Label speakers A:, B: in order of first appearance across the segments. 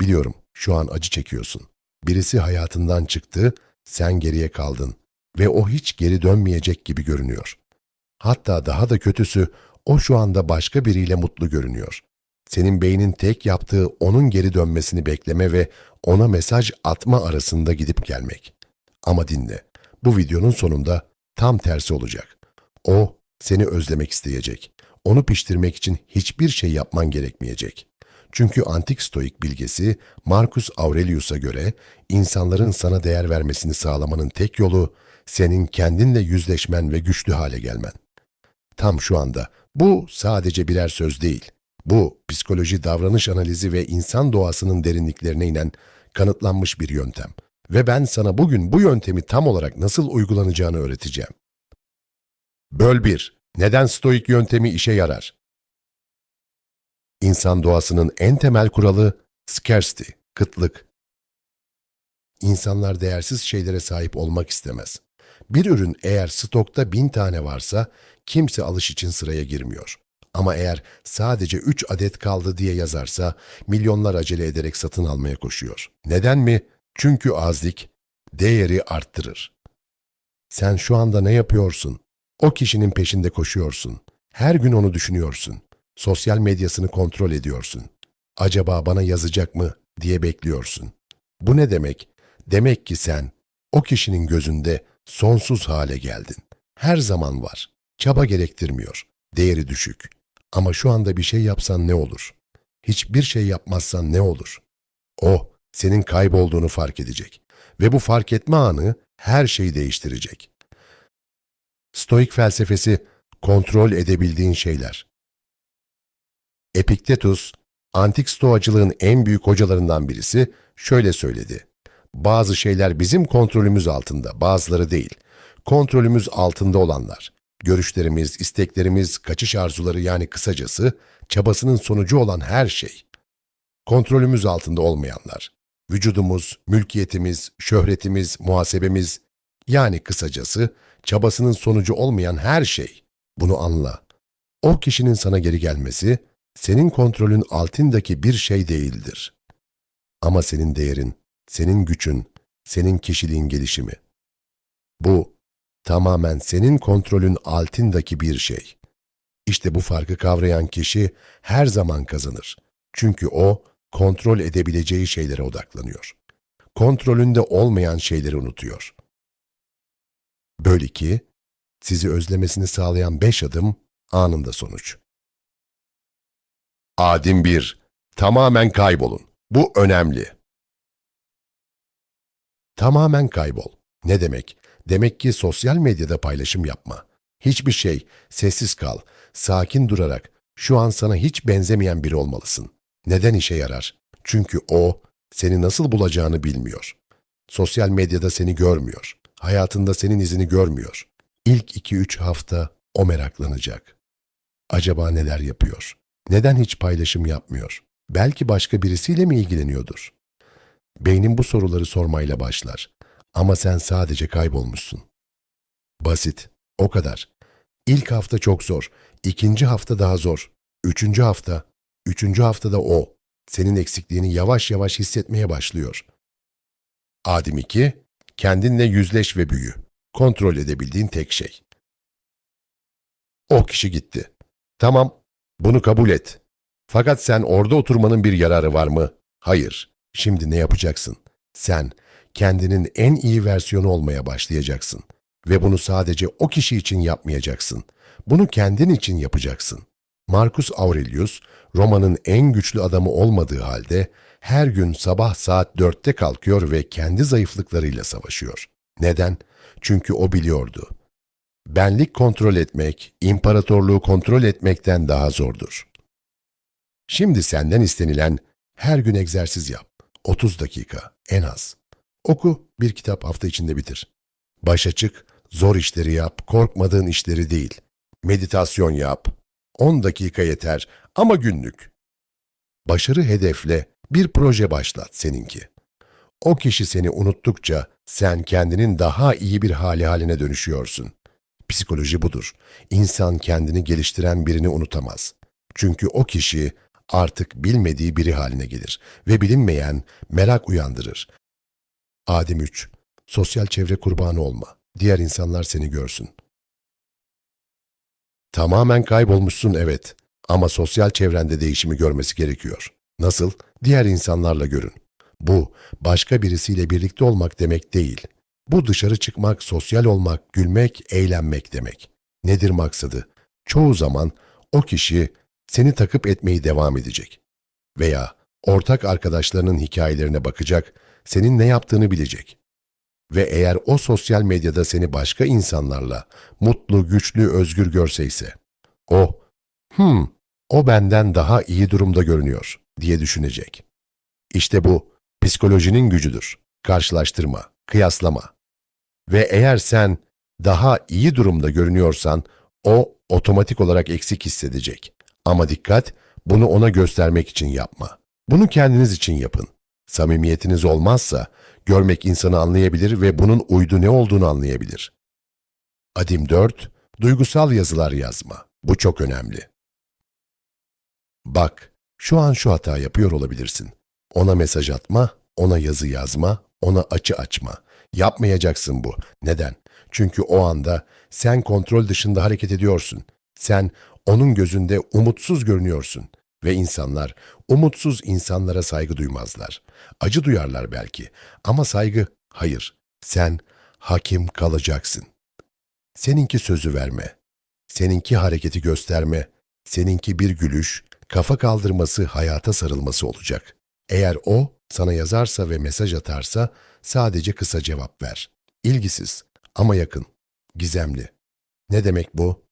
A: Biliyorum şu an acı çekiyorsun. Birisi hayatından çıktı, sen geriye kaldın ve o hiç geri dönmeyecek gibi görünüyor. Hatta daha da kötüsü o şu anda başka biriyle mutlu görünüyor. Senin beynin tek yaptığı onun geri dönmesini bekleme ve ona mesaj atma arasında gidip gelmek. Ama dinle, bu videonun sonunda tam tersi olacak. O seni özlemek isteyecek. Onu piştirmek için hiçbir şey yapman gerekmeyecek. Çünkü antik stoik bilgesi Marcus Aurelius'a göre insanların sana değer vermesini sağlamanın tek yolu senin kendinle yüzleşmen ve güçlü hale gelmen. Tam şu anda bu sadece birer söz değil. Bu psikoloji, davranış analizi ve insan doğasının derinliklerine inen kanıtlanmış bir yöntem. Ve ben sana bugün bu yöntemi tam olarak nasıl uygulanacağını öğreteceğim. Böl 1. Neden stoik yöntemi işe yarar? İnsan doğasının en temel kuralı scarcity, kıtlık. İnsanlar değersiz şeylere sahip olmak istemez. Bir ürün eğer stokta bin tane varsa kimse alış için sıraya girmiyor. Ama eğer sadece 3 adet kaldı diye yazarsa milyonlar acele ederek satın almaya koşuyor. Neden mi? Çünkü azlik değeri arttırır. Sen şu anda ne yapıyorsun? O kişinin peşinde koşuyorsun. Her gün onu düşünüyorsun. Sosyal medyasını kontrol ediyorsun. Acaba bana yazacak mı diye bekliyorsun. Bu ne demek? Demek ki sen o kişinin gözünde sonsuz hale geldin. Her zaman var. Çaba gerektirmiyor. Değeri düşük. Ama şu anda bir şey yapsan ne olur? Hiçbir şey yapmazsan ne olur? O senin kaybolduğunu fark edecek ve bu fark etme anı her şeyi değiştirecek. Stoik felsefesi kontrol edebildiğin şeyler. Epiktetus, antik stoacılığın en büyük hocalarından birisi şöyle söyledi. Bazı şeyler bizim kontrolümüz altında, bazıları değil. Kontrolümüz altında olanlar, görüşlerimiz, isteklerimiz, kaçış arzuları yani kısacası çabasının sonucu olan her şey. Kontrolümüz altında olmayanlar, vücudumuz, mülkiyetimiz, şöhretimiz, muhasebemiz yani kısacası çabasının sonucu olmayan her şey. Bunu anla. O kişinin sana geri gelmesi senin kontrolün altındaki bir şey değildir. Ama senin değerin, senin gücün, senin kişiliğin gelişimi. Bu tamamen senin kontrolün altındaki bir şey. İşte bu farkı kavrayan kişi her zaman kazanır. Çünkü o kontrol edebileceği şeylere odaklanıyor. Kontrolünde olmayan şeyleri unutuyor. Böyle ki, sizi özlemesini sağlayan beş adım anında sonuç. Adim 1. Tamamen kaybolun. Bu önemli. Tamamen kaybol. Ne demek? Demek ki sosyal medyada paylaşım yapma. Hiçbir şey, sessiz kal, sakin durarak şu an sana hiç benzemeyen biri olmalısın. Neden işe yarar? Çünkü o seni nasıl bulacağını bilmiyor. Sosyal medyada seni görmüyor. Hayatında senin izini görmüyor. İlk iki üç hafta o meraklanacak. Acaba neler yapıyor? Neden hiç paylaşım yapmıyor? Belki başka birisiyle mi ilgileniyordur? Beynin bu soruları sormayla başlar. Ama sen sadece kaybolmuşsun. Basit, o kadar. İlk hafta çok zor, ikinci hafta daha zor, üçüncü hafta, üçüncü haftada o, senin eksikliğini yavaş yavaş hissetmeye başlıyor. Adim 2, kendinle yüzleş ve büyü. Kontrol edebildiğin tek şey. O kişi gitti. Tamam, bunu kabul et. Fakat sen orada oturmanın bir yararı var mı? Hayır. Şimdi ne yapacaksın? Sen kendinin en iyi versiyonu olmaya başlayacaksın. Ve bunu sadece o kişi için yapmayacaksın. Bunu kendin için yapacaksın. Marcus Aurelius, Roma'nın en güçlü adamı olmadığı halde her gün sabah saat dörtte kalkıyor ve kendi zayıflıklarıyla savaşıyor. Neden? Çünkü o biliyordu. Benlik kontrol etmek, imparatorluğu kontrol etmekten daha zordur. Şimdi senden istenilen her gün egzersiz yap. 30 dakika en az. Oku, bir kitap hafta içinde bitir. Başa çık, zor işleri yap, korkmadığın işleri değil. Meditasyon yap. 10 dakika yeter ama günlük. Başarı hedefle bir proje başlat seninki. O kişi seni unuttukça sen kendinin daha iyi bir hali haline dönüşüyorsun. Psikoloji budur. İnsan kendini geliştiren birini unutamaz. Çünkü o kişi artık bilmediği biri haline gelir ve bilinmeyen merak uyandırır. Adem 3. Sosyal çevre kurbanı olma. Diğer insanlar seni görsün. Tamamen kaybolmuşsun evet ama sosyal çevrende değişimi görmesi gerekiyor. Nasıl? Diğer insanlarla görün. Bu başka birisiyle birlikte olmak demek değil. Bu dışarı çıkmak, sosyal olmak, gülmek, eğlenmek demek. Nedir maksadı? Çoğu zaman o kişi seni takıp etmeyi devam edecek. Veya ortak arkadaşlarının hikayelerine bakacak, senin ne yaptığını bilecek. Ve eğer o sosyal medyada seni başka insanlarla mutlu, güçlü, özgür görse ise, o, hmm, o benden daha iyi durumda görünüyor diye düşünecek. İşte bu psikolojinin gücüdür. Karşılaştırma, kıyaslama. Ve eğer sen daha iyi durumda görünüyorsan o otomatik olarak eksik hissedecek. Ama dikkat, bunu ona göstermek için yapma. Bunu kendiniz için yapın. Samimiyetiniz olmazsa görmek insanı anlayabilir ve bunun uydu ne olduğunu anlayabilir. Adim 4. Duygusal yazılar yazma. Bu çok önemli. Bak, şu an şu hata yapıyor olabilirsin. Ona mesaj atma, ona yazı yazma, ona açı açma. Yapmayacaksın bu. Neden? Çünkü o anda sen kontrol dışında hareket ediyorsun. Sen onun gözünde umutsuz görünüyorsun ve insanlar umutsuz insanlara saygı duymazlar. Acı duyarlar belki ama saygı hayır. Sen hakim kalacaksın. Seninki sözü verme. Seninki hareketi gösterme. Seninki bir gülüş, kafa kaldırması, hayata sarılması olacak. Eğer o sana yazarsa ve mesaj atarsa sadece kısa cevap ver. İlgisiz ama yakın, gizemli. Ne demek bu?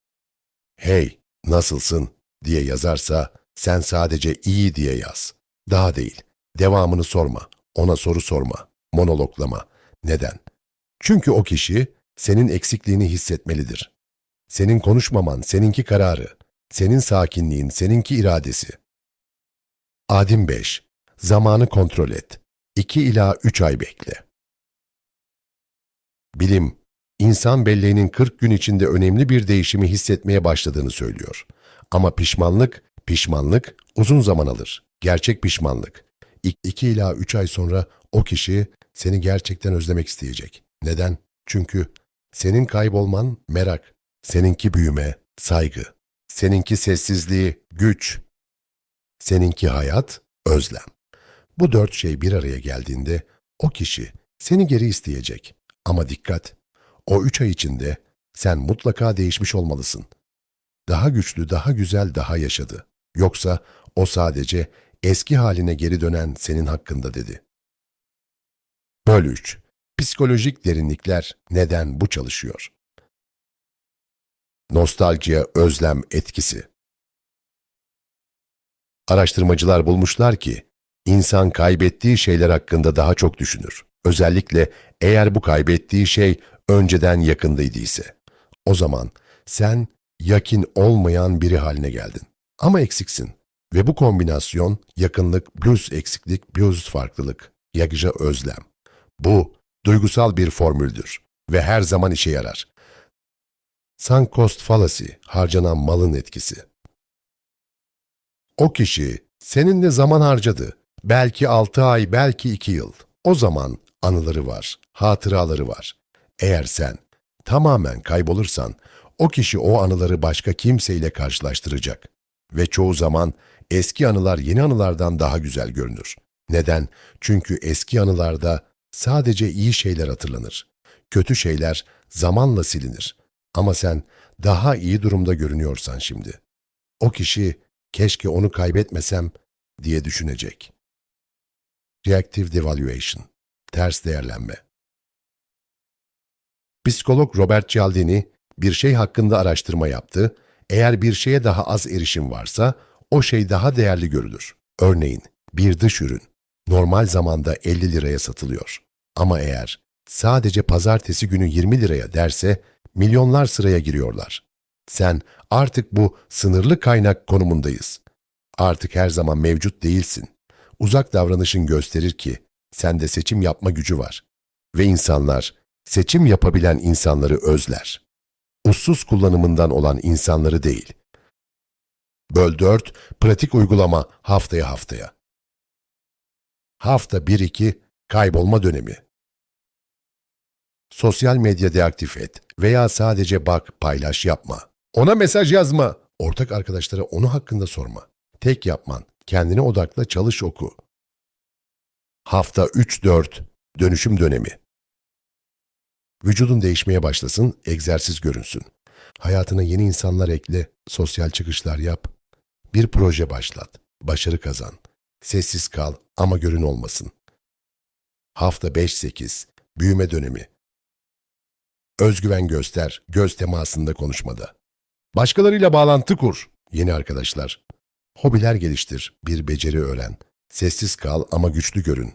A: Hey, nasılsın diye yazarsa sen sadece iyi diye yaz. Daha değil. Devamını sorma. Ona soru sorma. Monologlama. Neden? Çünkü o kişi senin eksikliğini hissetmelidir. Senin konuşmaman, seninki kararı. Senin sakinliğin, seninki iradesi. Adim 5. Zamanı kontrol et. 2 ila 3 ay bekle. Bilim, insan belleğinin 40 gün içinde önemli bir değişimi hissetmeye başladığını söylüyor. Ama pişmanlık, pişmanlık uzun zaman alır. Gerçek pişmanlık. 2 ila 3 ay sonra o kişi seni gerçekten özlemek isteyecek. Neden? Çünkü senin kaybolman merak, seninki büyüme, saygı, seninki sessizliği, güç, seninki hayat, özlem. Bu dört şey bir araya geldiğinde o kişi seni geri isteyecek. Ama dikkat, o üç ay içinde sen mutlaka değişmiş olmalısın. Daha güçlü, daha güzel, daha yaşadı. Yoksa o sadece eski haline geri dönen senin hakkında dedi. Böl 3. Psikolojik derinlikler neden bu çalışıyor? Nostaljiye özlem etkisi. Araştırmacılar bulmuşlar ki, insan kaybettiği şeyler hakkında daha çok düşünür. Özellikle eğer bu kaybettiği şey önceden yakındıydı ise. O zaman sen yakin olmayan biri haline geldin. Ama eksiksin. Ve bu kombinasyon yakınlık plus eksiklik plus farklılık. Yakıca özlem. Bu duygusal bir formüldür ve her zaman işe yarar. Sunk cost fallacy, harcanan malın etkisi. O kişi seninle zaman harcadı. Belki altı ay, belki iki yıl. O zaman anıları var, hatıraları var. Eğer sen tamamen kaybolursan, o kişi o anıları başka kimseyle karşılaştıracak. Ve çoğu zaman eski anılar yeni anılardan daha güzel görünür. Neden? Çünkü eski anılarda sadece iyi şeyler hatırlanır. Kötü şeyler zamanla silinir. Ama sen daha iyi durumda görünüyorsan şimdi. O kişi keşke onu kaybetmesem diye düşünecek. Reactive devaluation, ters değerlenme. Psikolog Robert Cialdini bir şey hakkında araştırma yaptı. Eğer bir şeye daha az erişim varsa o şey daha değerli görülür. Örneğin bir dış ürün normal zamanda 50 liraya satılıyor. Ama eğer sadece pazartesi günü 20 liraya derse milyonlar sıraya giriyorlar. Sen artık bu sınırlı kaynak konumundayız. Artık her zaman mevcut değilsin. Uzak davranışın gösterir ki sende seçim yapma gücü var. Ve insanlar seçim yapabilen insanları özler. Ussuz kullanımından olan insanları değil. Böl 4, pratik uygulama haftaya haftaya. Hafta 1-2, kaybolma dönemi. Sosyal medya deaktif et veya sadece bak, paylaş yapma. Ona mesaj yazma. Ortak arkadaşlara onu hakkında sorma. Tek yapman, kendine odakla çalış oku. Hafta 3-4, dönüşüm dönemi. Vücudun değişmeye başlasın, egzersiz görünsün. Hayatına yeni insanlar ekle, sosyal çıkışlar yap. Bir proje başlat, başarı kazan. Sessiz kal ama görün olmasın. Hafta 5-8, büyüme dönemi. Özgüven göster, göz temasında konuşmada. Başkalarıyla bağlantı kur, yeni arkadaşlar. Hobiler geliştir, bir beceri öğren. Sessiz kal ama güçlü görün.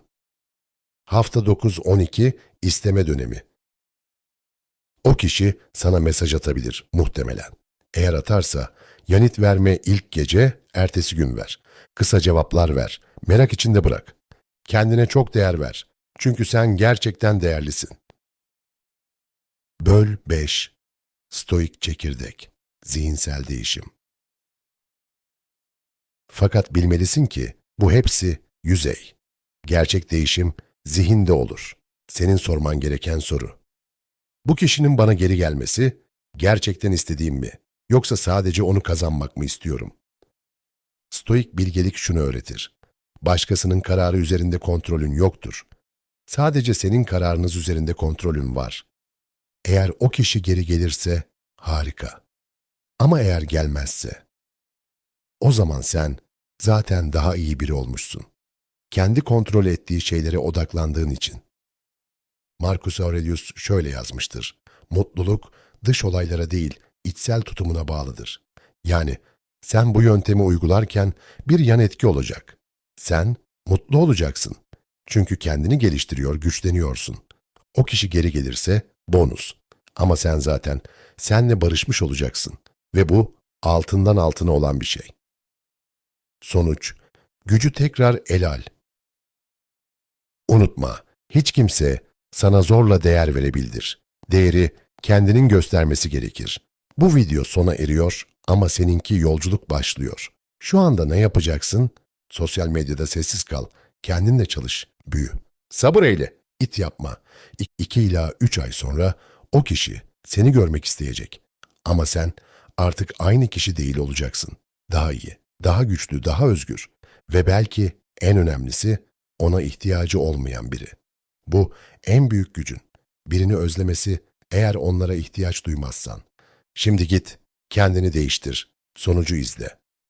A: Hafta 9-12, isteme dönemi. O kişi sana mesaj atabilir muhtemelen. Eğer atarsa yanıt verme ilk gece, ertesi gün ver. Kısa cevaplar ver. Merak içinde bırak. Kendine çok değer ver. Çünkü sen gerçekten değerlisin. Böl 5. Stoik çekirdek. Zihinsel değişim. Fakat bilmelisin ki bu hepsi yüzey. Gerçek değişim zihinde olur. Senin sorman gereken soru. Bu kişinin bana geri gelmesi gerçekten istediğim mi? Yoksa sadece onu kazanmak mı istiyorum? Stoik bilgelik şunu öğretir. Başkasının kararı üzerinde kontrolün yoktur. Sadece senin kararınız üzerinde kontrolün var. Eğer o kişi geri gelirse harika. Ama eğer gelmezse o zaman sen zaten daha iyi biri olmuşsun. Kendi kontrol ettiği şeylere odaklandığın için. Marcus Aurelius şöyle yazmıştır. Mutluluk dış olaylara değil, içsel tutumuna bağlıdır. Yani sen bu yöntemi uygularken bir yan etki olacak. Sen mutlu olacaksın. Çünkü kendini geliştiriyor, güçleniyorsun. O kişi geri gelirse bonus. Ama sen zaten senle barışmış olacaksın. Ve bu altından altına olan bir şey. Sonuç, gücü tekrar el al. Unutma, hiç kimse sana zorla değer verebildir. Değeri kendinin göstermesi gerekir. Bu video sona eriyor ama seninki yolculuk başlıyor. Şu anda ne yapacaksın? Sosyal medyada sessiz kal. Kendinle çalış, büyü. Sabır eyle, it yapma. 2 ila 3 ay sonra o kişi seni görmek isteyecek. Ama sen artık aynı kişi değil olacaksın. Daha iyi, daha güçlü, daha özgür. Ve belki en önemlisi ona ihtiyacı olmayan biri. Bu en büyük gücün. Birini özlemesi eğer onlara ihtiyaç duymazsan. Şimdi git, kendini değiştir, sonucu izle.